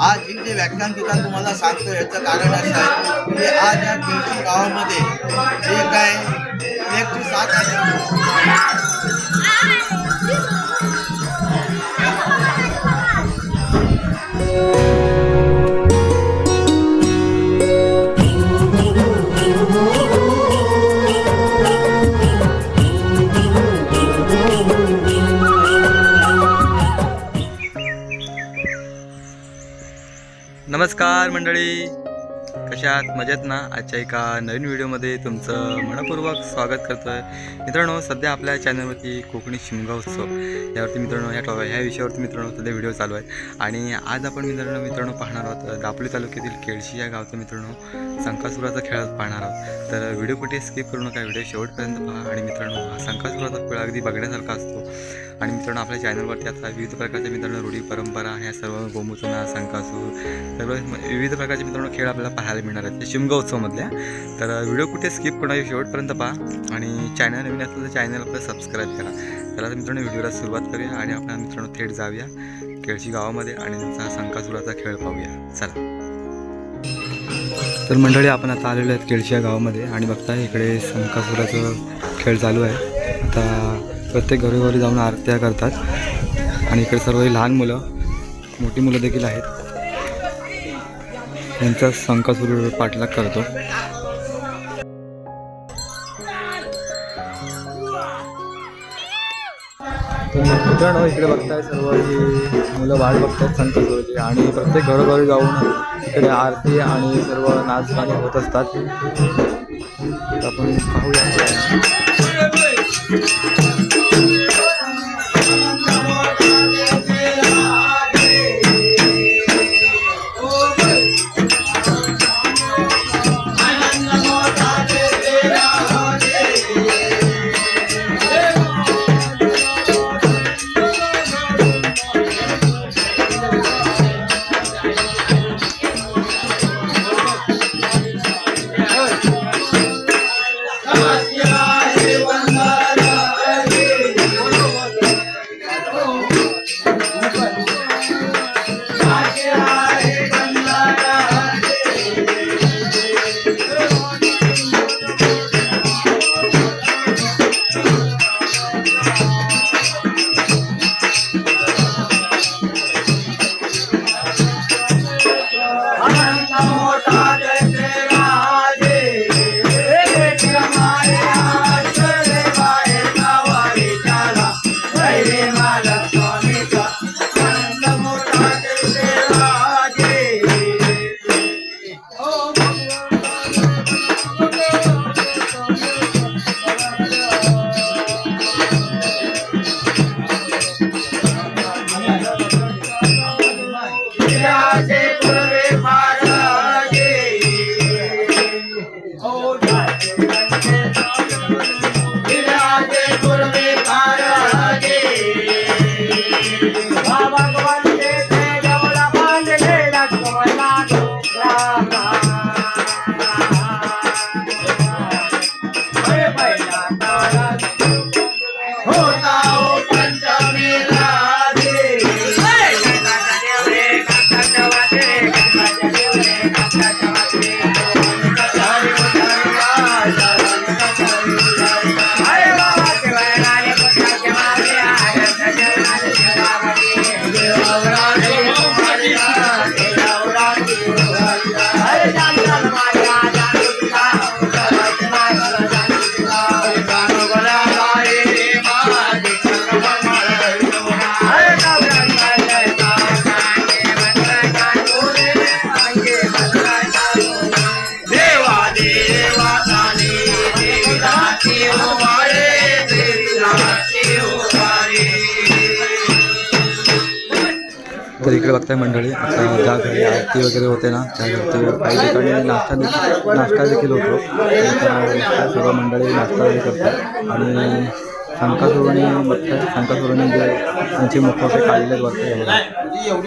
आज ही जे व्याख्यान ठिकाण तुम्हाला सांगतो याचं कारण असं आहे की आज या केळशी गावामध्ये जे काय इलेक्ट्रिक साथ आहात मजेत ना? आजच्या एका नवीन व्हिडिओमध्ये तुमचं मनपूर्वक स्वागत करतो आहे मित्रांनो सध्या आपल्या चॅनलवरती कोकणी शिमगा उत्सव. यावरती मित्रांनो ह्या टॉ ह्या विषयावरती मित्रांनो सध्या व्हिडिओ चालू आहे आणि आज आपण मित्रांनो मित्रांनो पाहणार आहोत दापोली तालुक्यातील केळशी या गावचं मित्रांनो संकासुराचा खेळ पाहणार आहोत. तर व्हिडिओ कुठे स्किप करू नका व्हिडिओ शेवटपर्यंत पहा. आणि मित्रांनो हा संकासुराचा खेळ अगदी बघण्यासारखा असतो. आणि मित्रांनो आपल्या चॅनलवरती आता विविध प्रकारच्या मित्रांनो रूढी परंपरा ह्या सर्व गोमुचना संकासूर सर्व विविध प्रकारचे मित्रांनो खेळ आपल्याला पाहायला मिळणार आहेत. शिमगा उत्सवमधल्या तर व्हिडिओ कुठे स्किप करणार शेवटपर्यंत पहा. आणि चॅनल नवीन असलं तर चॅनल आपलं सबस्क्राईब करा. तर आता मित्रांनो व्हिडिओला सुरुवात करूया आणि आपण मित्रांनो थेट जाऊया केळशी गावामध्ये आणि त्यांचा संकासुराचा खेळ पाहूया. चला. तर मंडळी आपण आता आलेलो आहेत केळशी या गावामध्ये आणि बघताय इकडे संकासुराचं खेळ चालू आहे. आता प्रत्येक घरोघरी जाऊन आरत्या करतात. आणि इकडे सर्व ही लहान मुलं मोठी मुलं देखील आहेत. त्यांचा संकासुर पाठलाग करतो. मित्रांनो इकडे बघताय सर्व ही मुलं वाट बघतात संकासुराची आणि प्रत्येक घरोघरी जाऊन इकडे आरती आणि सर्व नाच गाणी होत असतात. आपण पाहूया. Yeah. तर इकडे बघताय मंडळी आता ज्या घरी आरती वगैरे होते ना त्या घरती काही ठिकाणी नाश्ता नाश्ता देखील होतो. सर्व मंडळी नाश्ता वगैरे करतात. आणि शंकासुरणी बघतात शंकासुरणी जे त्यांचे मोठमोठे काढलेले बघतात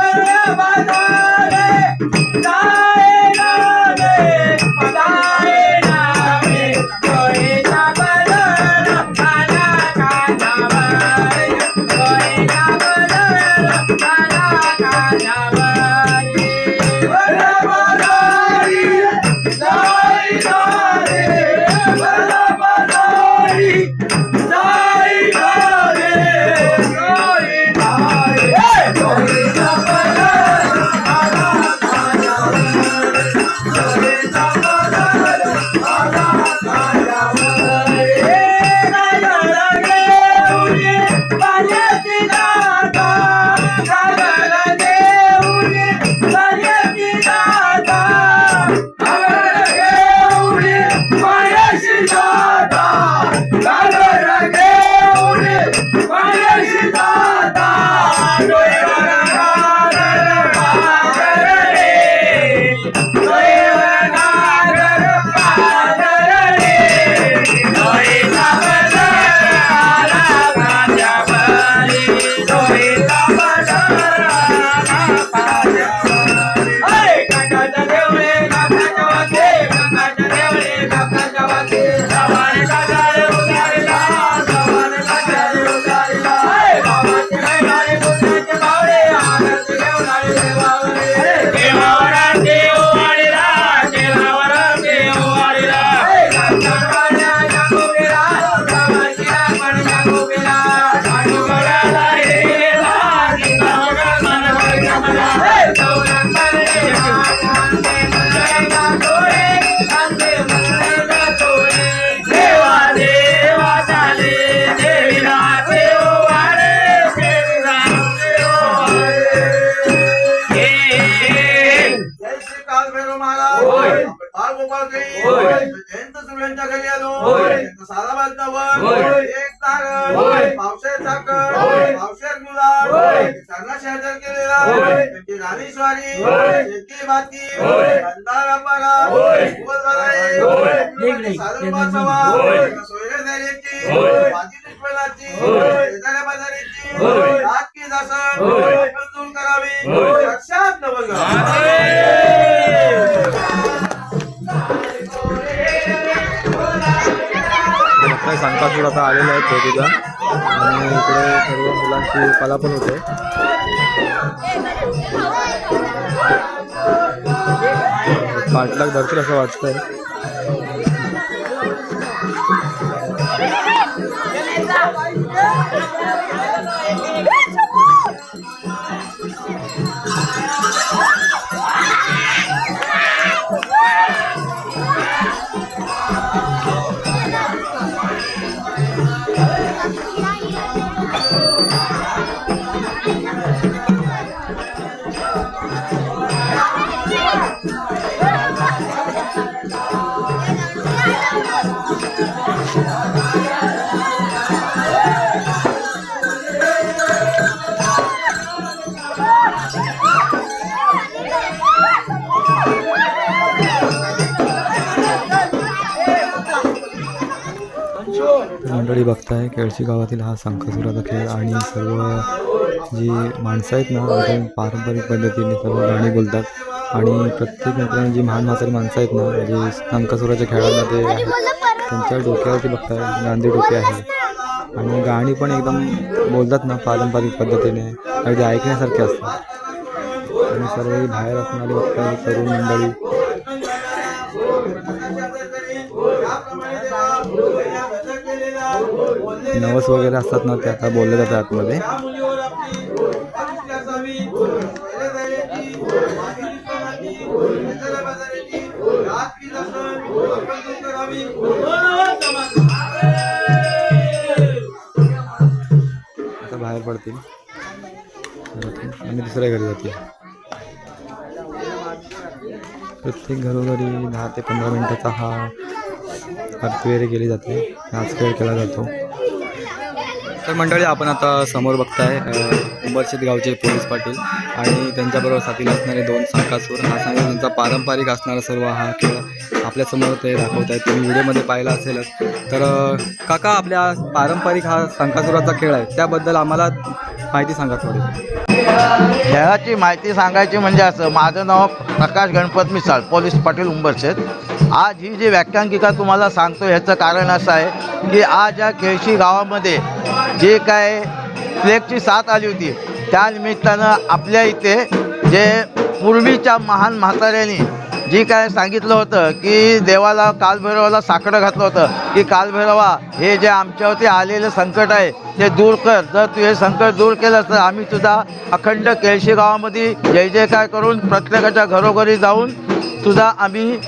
बर बाजार साखर गुलाब शेजार केलेला त्यांची राणीश्वारी शेती माती अंधार अपारा सोयरे द्यायची माती दुश्मनाची शेजाऱ्या बाजारीची रात की दासन दूर करावी नवलगा बघताय सांगतासूर आता आलेला आहे चौकीचा आणि इकडे सर्व मुलांची कला पण होते. पाठलाग धरतील असं वाटतंय. मंडळी बघताय. केळशी गावातील हा संखसुराचा खेळ आणि सर्व जी माणसं आहेत ना एकदम पारंपरिक पद्धतीने सर्व गाणी बोलतात. आणि प्रत्येक मित्रांनी जी महान म्हातारी माणसं आहेत ना जे संखसुराच्या खेळामध्ये त्यांच्या डोक्यावरती बघताय. गांधी डोके आहे. आणि गाणी पण एकदम बोलतात ना पारंपरिक पद्धतीने. अगदी ऐकण्यासारखे असतात. आणि सर्व बाहेर असणारे बघताय तरुण मंडळी नवस वगैरे असतात ना ते आता बोलले जातात आतमध्ये. आता बाहेर पडतील. आणि दुसऱ्या घरी जातील प्रत्येक घरोघरी दहा ते पंधरा मिनिटाचा हा आरती वगैरे केली जाते. नाच खेळ केला जातो. तर मंडळी आपण आता समोर बघताय उंबरशेत गावचे पोलीस पाटील आणि त्यांच्याबरोबर साथीला असणारे दोन संकासूर. हा सांगा त्यांचा पारंपरिक असणारा सर्व हा खेळ आपल्यासमोर ते दाखवत आहेत तुम्ही व्हिडिओमध्ये पाहिला असेलच. तर काका आपल्या पारंपरिक हा संकासुराचा खेळ आहे. त्याबद्दल आम्हाला माहिती सांगा थोडी. खेळाची माहिती सांगायची म्हणजे असं माझं नाव प्रकाश गणपत मिसाळ पोलीस पाटील उंबरशेत आज ही जी व्याख्यानकिका तुम्हाला सांगतो ह्याचं कारण असं आहे की आज या केळशी गावामध्ये जे काय प्लेगची साथ आली होती त्या निमित्तानं आपल्या इथे जे पूर्वीच्या महान म्हाताऱ्यांनी जी काय सांगितलं होतं की देवाला कालभैरवाला साकडं घातलं होतं की कालभैरवा हे जे आमच्यावरती आलेलं संकट आहे ते दूर कर. जर तू हे संकट दूर केलं तर आम्ही सुद्धा अखंड केळशी गावामध्ये जय जयकार करून प्रत्येकाच्या घरोघरी जाऊन सुद्धा आम्ही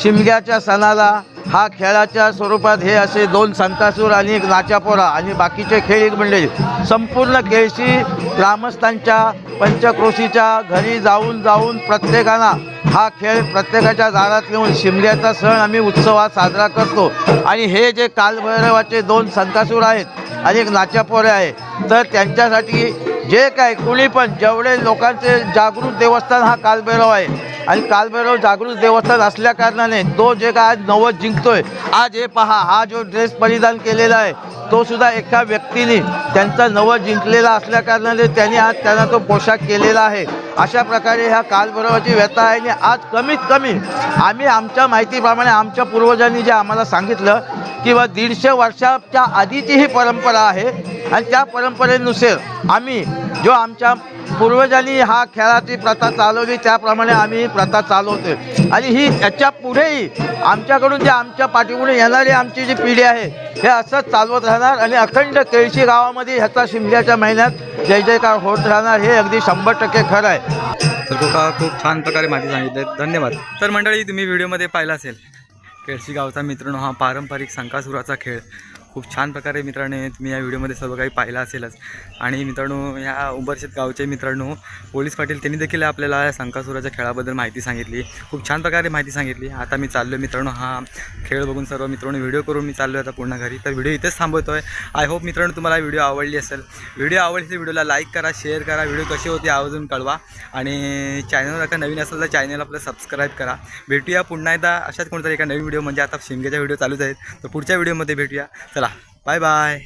शिमग्याच्या सणाला हा खेळाच्या स्वरूपात हे असे दोन संतासूर आणि एक नाचापोरा आणि बाकीचे खेळ एक मंडळी संपूर्ण केळशी ग्रामस्थांच्या पंचक्रोशीच्या घरी जाऊन जाऊन प्रत्येकाला हा खेळ प्रत्येकाच्या दारात येऊन शिमग्याचा सण आम्ही उत्सवात साजरा करतो. आणि हे जे कालभैरवाचे दोन संतासूर आहेत आणि एक नाचापोरे आहे तर त्यांच्यासाठी जे काय कुणी पण जेवढे लोकांचे जागृत देवस्थान हा कालभैरव आहे आणि कालभैरव जागृत देवस्थान असल्या कारणाने तो जे काय आज नवस जिंकतोय आज हे पहा हा जो ड्रेस परिधान केलेला आहे तो सुद्धा एका व्यक्तीने त्यांचा नवस जिंकलेला असल्या कारणाने त्यांनी आज त्यांना तो पोशाख केलेला आहे. अशा प्रकारे ह्या कालभैरवाची व्यथा आहे आणि आज कमीत कमी आम्ही आमच्या माहितीप्रमाणे आमच्या पूर्वजांनी जे आम्हाला सांगितलं किंवा दीडशे वर्षाच्या आधीची ही परंपरा आहे. आणि त्या परंपरेनुसार आम्ही जो आमच्या पूर्वजांनी हा खेळाची प्रथा चालवली त्याप्रमाणे आम्ही ही प्रथा चालवतोय. आणि ही याच्या पुढेही आमच्याकडून जे आमच्या पाठीपुढे येणारी आमची जी पिढी आहे हे असंच चालवत राहणार. आणि अखंड केळशी गावामध्ये ह्याचा शिमग्याच्या महिन्यात जय जयकार होत राहणार हे अगदी शंभर टक्के खरं आहे. तर कोका खूप छान प्रकारे माहिती सांगितली धन्यवाद. तर मंडळी तुम्ही व्हिडिओमध्ये पाहिला असेल केळशी गावचा मित्रांनो हा पारंपरिक संकासुराचा खेळ. खूप छान प्रकारे मित्रांनो तुम्ही या व्हिडिओमध्ये सर्व काही पाहिलं असेलच. आणि मित्रांनो ह्या उंबरशेत गावचे मित्रांनो पोलीस पाटील त्यांनी देखील आपल्याला संकासुराच्या खेळाबद्दल माहिती सांगितली. खूप छान प्रकारे माहिती सांगितली. आता मी चाललो मित्रांनो हा खेळ बघून सर्व मित्रांनो व्हिडिओ करून मी चाललो आता पुन्हा घरी. तर व्हिडिओ इथेच थांबवतो आहे आय होप मित्रांनो तुम्हाला व्हिडिओ आवडली असेल. व्हिडिओ आवडली तर व्हिडिओला लाईक करा शेअर करा व्हिडिओ कशी होती आवाजून कळवा. आणि चॅनलवर आता नवीन असेल तर चॅनल आपलं सबस्क्राईब करा. भेटूया पुन्हा एकदा अशाच कोणतरी एका नवीन व्हिडिओ म्हणजे आता शिमगेचा व्हिडिओ चालूच आहेत. तर पुढच्या व्हिडिओमध्ये भेटूया. चला. 拜拜。